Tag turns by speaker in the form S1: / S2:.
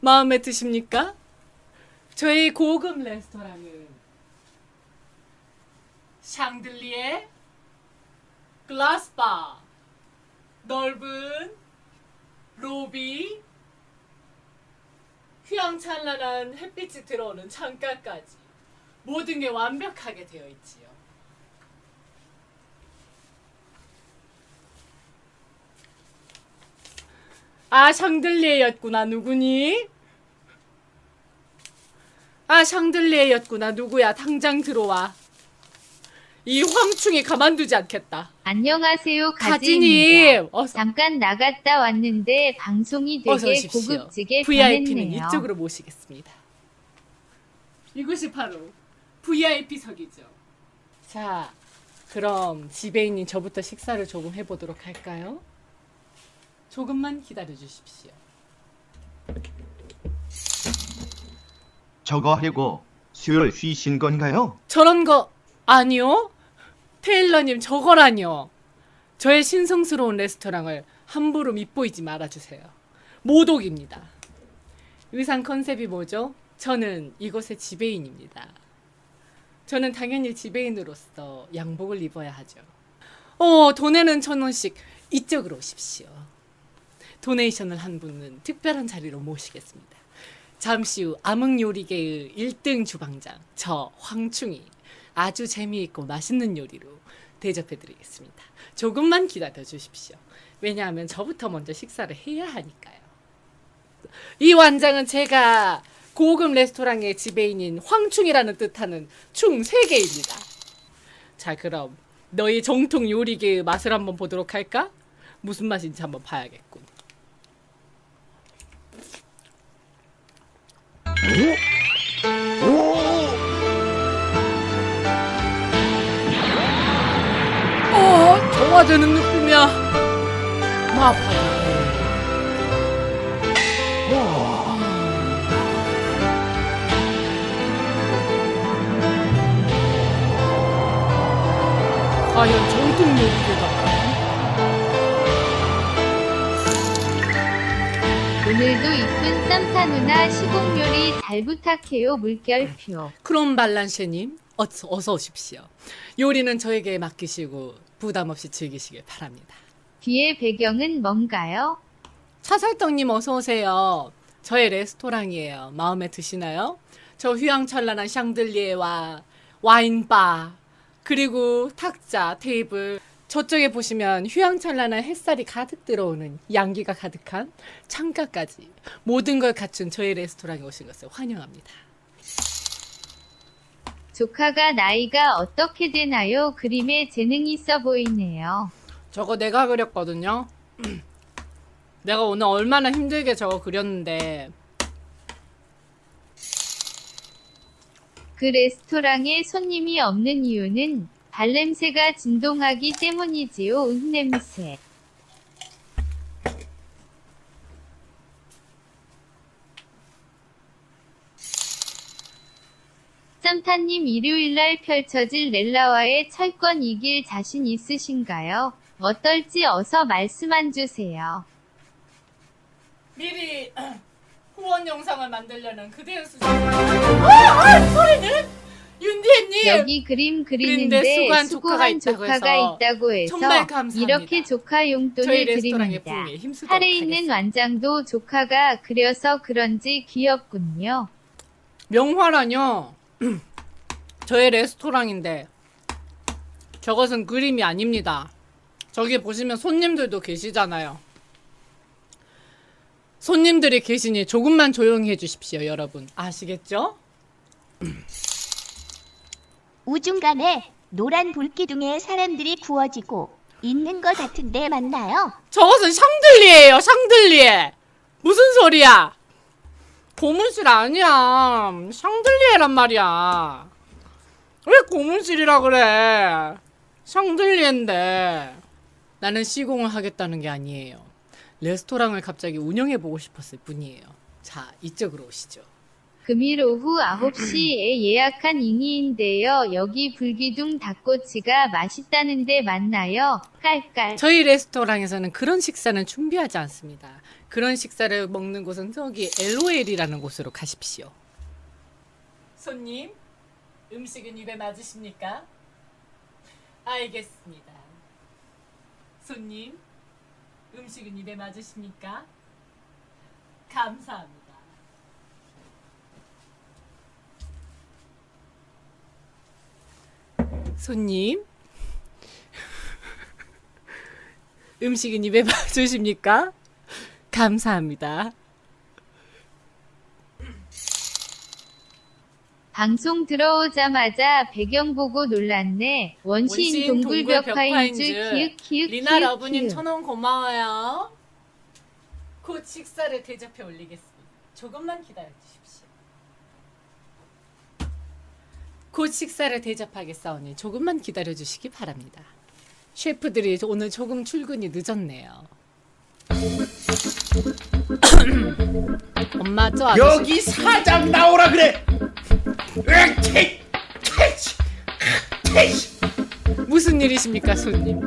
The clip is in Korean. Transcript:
S1: 마음에 드십니까? 저희 고급 레스토랑은 샹들리에 글라스바 넓은 로비 휘황찬란한 햇빛이 들어오는 창가까지 모든 게 완벽하게 되어 있지요. 아 샹들리에였구나 누구니? 아 샹들리에였구나 누구야 당장 들어와 이 황충이 가만두지 않겠다
S2: 안녕하세요, 가지입니다.
S1: 가지님 어서,
S2: 잠깐 나갔다 왔는데 방송이
S1: 어서
S2: 되게
S1: 오십시오
S2: 고급지게
S1: VIP는
S2: 변했네요.
S1: 이쪽으로 모시겠습니다 이곳이 바로 VIP석이죠 자 그럼 지배인님 저부터 식사를 조금 해보도록 할까요? 조금만 기다려 주십시오
S3: 저거 하려고 수요일 쉬신 건가요?
S1: 저런 거 아니요? 테일러님 저거라뇨. 저의 신성스러운 레스토랑을 함부로 밉보이지 말아주세요. 모독입니다. 의상 컨셉이 뭐죠? 저는 이곳의 지배인입니다. 저는 당연히 지배인으로서 양복을 입어야 하죠. 어, 돈에는 천 원씩 이쪽으로 오십시오. 도네이션을 한 분은 특별한 자리로 모시겠습니다. 잠시 후 암흑 요리계의 1등 주방장 저 황충이 아주 재미있고 맛있는 요리로 대접해 드리겠습니다. 조금만 기다려 주십시오. 왜냐하면 저부터 먼저 식사를 해야 하니까요. 이 완장은 제가 고급 레스토랑의 지배인인 황충이라는 뜻하는 충 3개입니다. 자 그럼 너희 정통 요리계의 맛을 한번 보도록 할까? 무슨 맛인지 한번 봐야겠군. 어, 정화되는 느낌이야. 마파도. 과연
S2: 오늘도 이쁜 쌈타 누나 시공 요리 잘 부탁해요, 물결표.
S1: 크롬 발란쉐님 어서, 어서 오십시오. 요리는 저에게 맡기시고 부담 없이 즐기시길 바랍니다.
S2: 뒤에 배경은 뭔가요?
S1: 차살떡님 어서 오세요. 저의 레스토랑이에요. 마음에 드시나요? 저 휘황찬란한 샹들리에와 와인바 그리고 탁자 테이블 저쪽에 보시면 휘황찬란한 햇살이 가득 들어오는 양기가 가득한 창가까지 모든 걸 갖춘 저의 레스토랑에 오신 것을 환영합니다.
S2: 조카가 나이가 어떻게 되나요? 그림에 재능 있어 보이네요.
S1: 저거 내가 그렸거든요. 내가 오늘 얼마나 힘들게 저거 그렸는데
S2: 그 레스토랑에 손님이 없는 이유는 발냄새가 진동하기 때문이지요. 은냄새. 쌈타님 일요일날 펼쳐질 렐라와의 철권 이길 자신 있으신가요? 어떨지 어서 말씀만 주세요.
S1: 미리 후원 영상을 만들려는 그대의 수준. 아, 아, 소리는 윤디님.
S2: 여기 그림 그리는데
S1: 수고한
S2: 수고한
S1: 조카가
S2: 조카가,
S1: 있다고 해서
S2: 있다고 해서
S1: 정말 감사합니다.
S2: 이렇게 조카
S1: 저희
S2: 용돈을
S1: 레스토랑의
S2: 드립니다.
S1: 힘쓰도록
S2: 팔에 있는
S1: 하겠습니다.
S2: 완장도 조카가 그려서 그런지 귀엽군요.
S1: 명화라뇨. 저의 레스토랑인데 저것은 그림이 아닙니다. 저기 보시면 손님들도 계시잖아요. 손님들이 계시니 조금만 조용히 해주십시오, 여러분. 아시겠죠?
S4: 우중간에 노란 불기둥에 사람들이 구워지고 있는 것 같은데 맞나요?
S1: 저것은 샹들리에요, 샹들리에. 무슨 소리야? 고문실 아니야. 샹들리에란 말이야. 왜 고문실이라 그래? 샹들리에인데. 나는 시공을 하겠다는 게 아니에요. 레스토랑을 갑자기 운영해보고 싶었을 뿐이에요. 자, 이쪽으로 오시죠.
S2: 금일 오후 9시에 예약한 잉이인데요. 여기 불기둥 닭꼬치가 맛있다는데 맞나요? 깔깔.
S1: 저희 레스토랑에서는 그런 식사는 준비하지 않습니다. 그런 식사를 먹는 곳은 저기 LOL이라는 곳으로 가십시오. 손님, 음식은 입에 맞으십니까? 알겠습니다. 손님, 음식은 입에 맞으십니까? 감사합니다. 손님, 음식은 입에 맞으십니까? 감사합니다.
S2: 방송 들어오자마자 배경 보고 놀랐네. 원시인
S1: 원시인
S2: 동굴벽화인 줄
S1: 동굴 벽화인
S2: 키읔 키읔
S1: 리나
S2: 키읔
S1: 러브님
S2: 키읔.
S1: 천원 고마워요. 곧 식사를 대접해 올리겠습니다. 조금만 기다려 주십시오. 곧 식사를 대접하겠사오니 조금만 기다려 주시기 바랍니다. 셰프들이 오늘 조금 출근이 늦었네요. 엄마 저 아저씨
S5: 여기 사장 나오라 그래. 으악, 테, 테치, 테치.
S1: 무슨 일이십니까 손님?